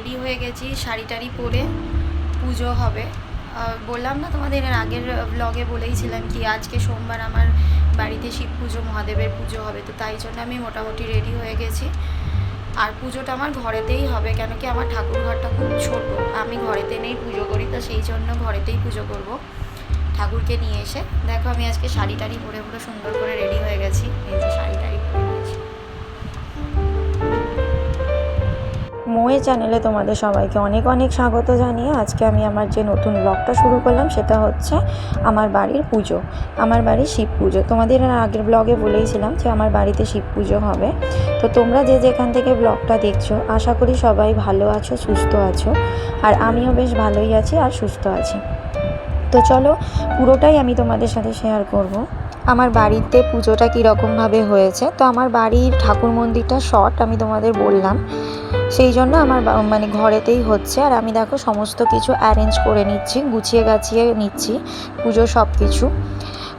Ready হয়ে গেছি, শাড়ি টাড়ি পরে পুজো হবে। বললাম না তোমাদের, এর আগের ব্লগে বলেইছিলাম কি, আজকে সোমবার আমার বাড়িতে শিব পুজো, মহাদেবের পুজো হবে, তো তাই জন্য আমি মোটামুটি রেডি হয়ে গেছি। আর পুজোটা আমার ঘরেতেই হবে, কেন কি আমার ঠাকুর ঘরটা খুব ছোট। আমি ঘরেতে নেই পুজো করি, তো সেই জন্য ঘরেতেই পুজো করব। ঠাকুরকে নিয়ে এসে, দেখো আমি আজকে শাড়ি টাড়ি পরে পুরো সুন্দর করে রেডি হয়ে গেছি, এই যে শাড়ি টাড়ি পরে নিয়েছি। মোয়ে চ্যানেলে তোমাদের সবাইকে অনেক অনেক স্বাগত জানিয়ে আজকে আমি আমার যে নতুন ব্লগটা শুরু করলাম সেটা হচ্ছে আমার বাড়ির পুজো, আমার বাড়ির শিব পুজো। তোমাদের আগের ব্লগে বলেইছিলাম যে আমার বাড়িতে শিব পুজো হবে। তো তোমরা যে যেখান থেকে ব্লগটা দেখছ, আশা করি সবাই ভালো আছো, সুস্থ আছো, আর আমিও বেশ ভালোই আছি আর সুস্থ আছি। তো চলো পুরোটাই আমি তোমাদের সাথে শেয়ার করব। আমার বাড়িতে পুজোটা কীরকমভাবে হয়েছে? তো আমার বাড়ির ঠাকুর মন্দিরটা শর্ট আমি তোমাদের বললাম। সেই জন্য আমার মানে ঘরেতেই হচ্ছে। আর আমি দেখো সমস্ত কিছু অ্যারেঞ্জ করে নিচ্ছি, গুছিয়ে গাছিয়ে নিচ্ছি, পুজো সব কিছু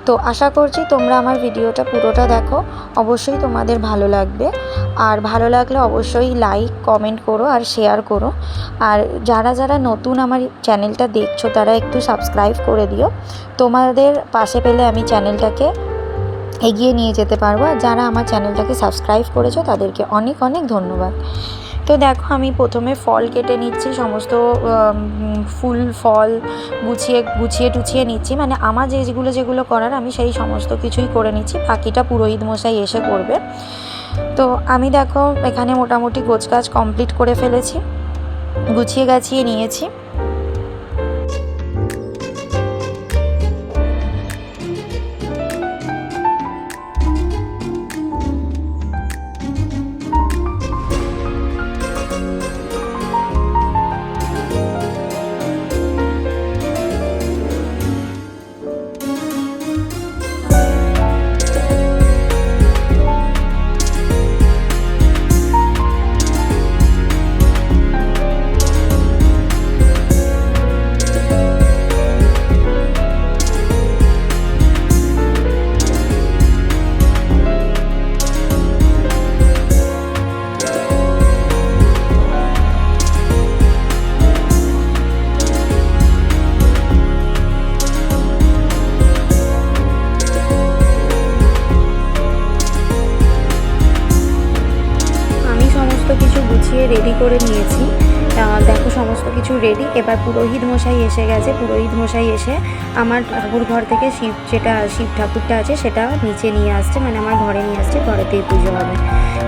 তো আশা করছি তোমরা আমার ভিডিওটা পুরোটা দেখো। অবশ্যই তোমাদের ভালো লাগবে। আর ভালো লাগলে অবশ্যই লাইক কমেন্ট করো আর শেয়ার করো। আর যারা যারা নতুন আমার চ্যানেলটা দেখছ, তারা একটু সাবস্ক্রাইব করে দিও। তোমাদের পাশে পেলে আমি চ্যানেলটাকে এগিয়ে নিয়ে যেতে পারব। আর যারা আমার চ্যানেলটাকে সাবস্ক্রাইব করেছ, তাদেরকে অনেক অনেক ধন্যবাদ। তো দেখো, আমি প্রথমে ফল কেটে নিচ্ছি, সমস্ত ফুল, ফল গুছিয়ে গুছিয়ে টুছিয়ে নিচ্ছি। মানে আমার যেগুলো যেগুলো করার, আমি সেই সমস্ত কিছুই করে নিচ্ছি। বাকিটা পুরোহিত মশাই এসে করবে। তো আমি দেখো এখানে মোটামুটি গোছ গাছ কমপ্লিট করে ফেলেছি। গুছিয়ে গাছিয়ে নিয়েছি। করে নিয়েছি। দেখো সমস্ত কিছু রেডি এবার পুরোহিত মশাই এসে গেছে। পুরোহিত মশাই এসে আমার ঠাকুর ঘর থেকে শিব যেটা শিব ঠাকুরটা আছে সেটা নিচে নিয়ে আসছে মানে আমার ঘরে নিয়ে আসছে। ঘরেতেই পুজো হবে।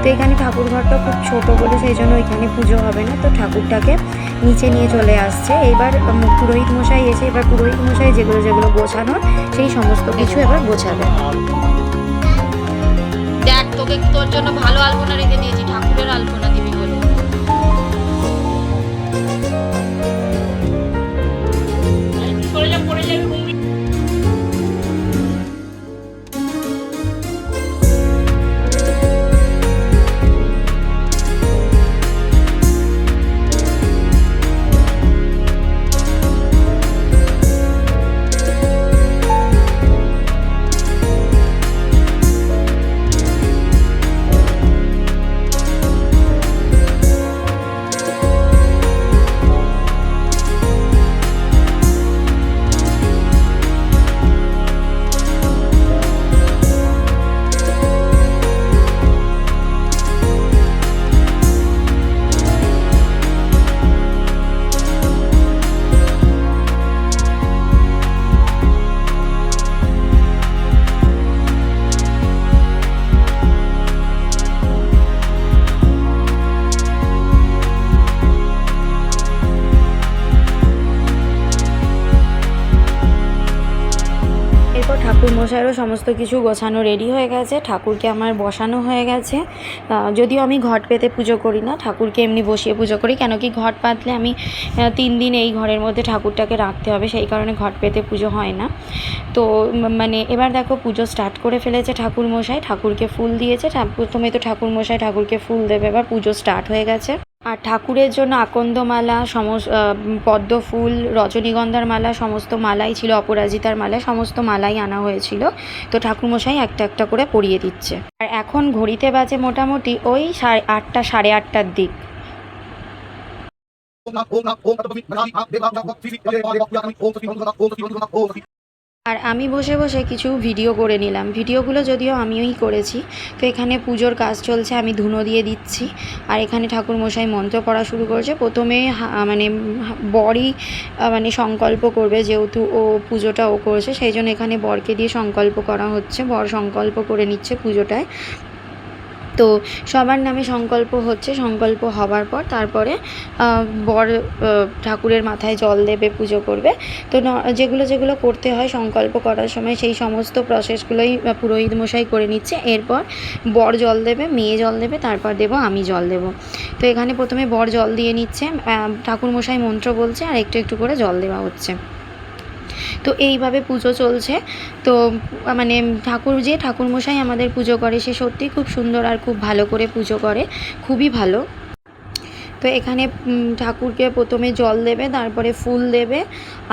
তো এখানে ঠাকুর ঘরটা খুব ছোট বলে সেই জন্য ওইখানে পুজো হবে না। তো ঠাকুরটাকে নিচে নিয়ে চলে আসছে। এবার পুরোহিত মশাই এসে, এবার পুরোহিত মশাই যেগুলো যেগুলো গোছানোর সেই সমস্ত কিছু এবার গোছাবে। দেখ, তোকে তোর জন্য ভালো আলপনা রেখে দিয়েছি। ঠাকুরের আলপনা দিবি বলে। এরপর ঠাকুর মশাইয়েরও সমস্ত কিছু গোছানো রেডি হয়ে গেছে। ঠাকুরকে আমার বসানো হয়ে গেছে। যদিও আমি ঘট পেতে পুজো করি না, ঠাকুরকে এমনি বসিয়ে পুজো করি, কেন কি ঘট পাতলে আমি তিন দিন এই ঘরের মধ্যে ঠাকুরটাকে রাখতে হবে, সেই কারণে ঘট পেতে পুজো হয় না। তো মানে এবার দেখো পুজো স্টার্ট করে ফেলেছে ঠাকুর মশাই ঠাকুরকে ফুল দিয়েছে। প্রথমে তো ঠাকুর মশাই ঠাকুরকে ফুল দেবে, এবার পুজো স্টার্ট হয়ে গেছে। আর ঠাকুরের জন্য আকন্দমালা সমস্ত পদ্ম ফুল রজনীগন্ধার মালা সমস্ত মালাই ছিল অপরাজিতার মালা সমস্ত মালাই আনা হয়েছিল তো ঠাকুরমশাই একটা একটা করে পরিয়ে দিচ্ছে আর এখন ঘড়িতে বাজে মোটামুটি ওই সাড়ে আটটা সাড়ে আটটার দিক আর আমি বসে বসে কিছু ভিডিও করে নিলাম। ভিডিওগুলো যদিও আমিওই করেছি, তো এখানে পুজোর কাজ চলছে, আমি ধুনো দিয়ে দিচ্ছি। আর এখানে ঠাকুর মশাই মন্ত্র পড়া শুরু করেছে। প্রথমে মানে বরই মানে সংকল্প করবে যেহেতু ও পুজোটা ও করেছে, সেই জন্য এখানে বরকে দিয়ে সংকল্প করা হচ্ছে। বর সংকল্প করে নিচ্ছে পুজোটায়। তো সবার নামে সংকল্প হচ্ছে, সংকল্প হবার পর তারপরে বর ঠাকুরের মাথায় জল দেবে, পুজো করবে। তো যেগুলো যেগুলো করতে হয় সংকল্প করার সময় সেই সমস্ত প্রসেসগুলোই পুরোহিত মশাই করে নিচ্ছে। এরপর বর জল দেবে, মেয়ে জল দেবে, তারপর দেবো, আমি জল দেবো। তো এখানে প্রথমে বর জল দিয়ে নিচ্ছে। ঠাকুর মশাই মন্ত্র বলছে, আর একটু একটু করে জল দেওয়া হচ্ছে। তো এইভাবে পুজো চলছে। তো মানে ঠাকুর যে ঠাকুরমশাই আমাদের পুজো করে, সে সত্যিই খুব সুন্দর আর খুব ভালো করে পুজো করে। খুবই ভালো। তো এখানে ঠাকুরকে প্রথমে জল দেবে, তারপরে ফুল দেবে,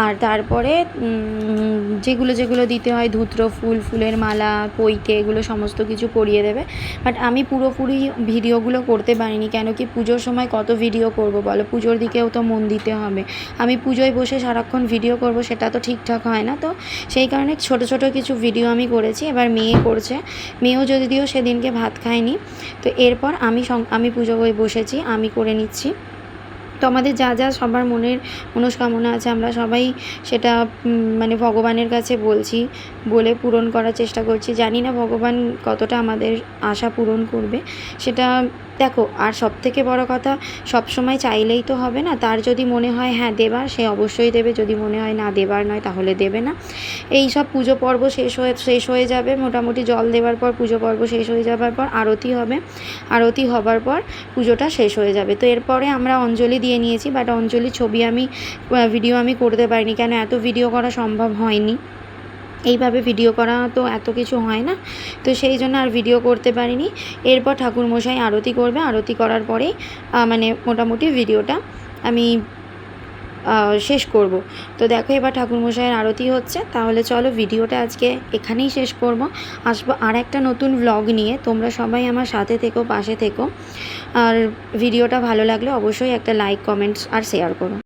আর তারপরে যেগুলো যেগুলো দিতে হয়, ধুত্র ফুল, ফুলের মালা পৈতে এগুলো সমস্ত কিছু পরিয়ে দেবে। বাট আমি পুরোপুরি ভিডিওগুলো করতে পারিনি, কেন কি পুজোর সময় কত ভিডিও করব বলো? পুজোর দিকেও তো মন দিতে হবে। আমি পুজোয় বসে সারাক্ষণ ভিডিও করব, সেটা তো ঠিকঠাক হয় না তো। সেই কারণে ছোট ছোট কিছু ভিডিও আমি করেছি, এবার মেয়ে করছে। মেয়েও যদিও সেদিনকে ভাত খায়নি, তো এরপর আমি আমি পুজো বসেছি, আমি করে নিচ্ছি তো আমাদের যা যা সবার মনের মনস্কামনা আছে, আমরা সবাই সেটা মানে ভগবানের কাছে বলছি, বলে পূরণ করার চেষ্টা করছি। জানি না ভগবান কতটা আমাদের আশা পূরণ করবে। সেটা দেখো, আর সব থেকে বড় কথা সব সময় চাইলেই তো হবে না। তার যদি মনে হয় হ্যাঁ দেবার, সে অবশ্যই দেবে। যদি মনে হয়, না, দেবার নয়, তাহলে দেবে না। এই সব পুজো পর্ব শেষ হয়ে শেষ হয়ে যাবে। মোটামুটি জল দেওয়ার পর, পুজো পর্ব শেষ হয়ে যাবার পর, আরতি হবে। আরতি হবার পর পুজোটা শেষ হয়ে যাবে। তো এরপরে আমরা অঞ্জলি দিয়ে নিয়েছি বাট অঞ্জলির ছবি আমি ভিডিও আমি করতে পারিনি, কেন এত ভিডিও করা সম্ভব হয়নি। এইভাবে ভিডিও করা তো এত কিছু হয় না। তো সেই জন্য আর ভিডিও করতে পারিনি। এরপর ঠাকুরমশাই আরতি করবে। আরতি করার আহ, মানে মোটামুটি ভিডিওটা আমি শেষ করব। তো দেখো এবার ঠাকুরমশাইয়ের আরতি হচ্ছে। তাহলে চলো ভিডিওটা আজকে এখানেই শেষ করব। আসব আর একটা নতুন ভ্লগ নিয়ে। তোমরা সবাই আমার সাথে থেকো পাশে থেকো। আর ভিডিওটা ভালো লাগলে অবশ্যই একটা লাইক কমেন্টস আর শেয়ার করো।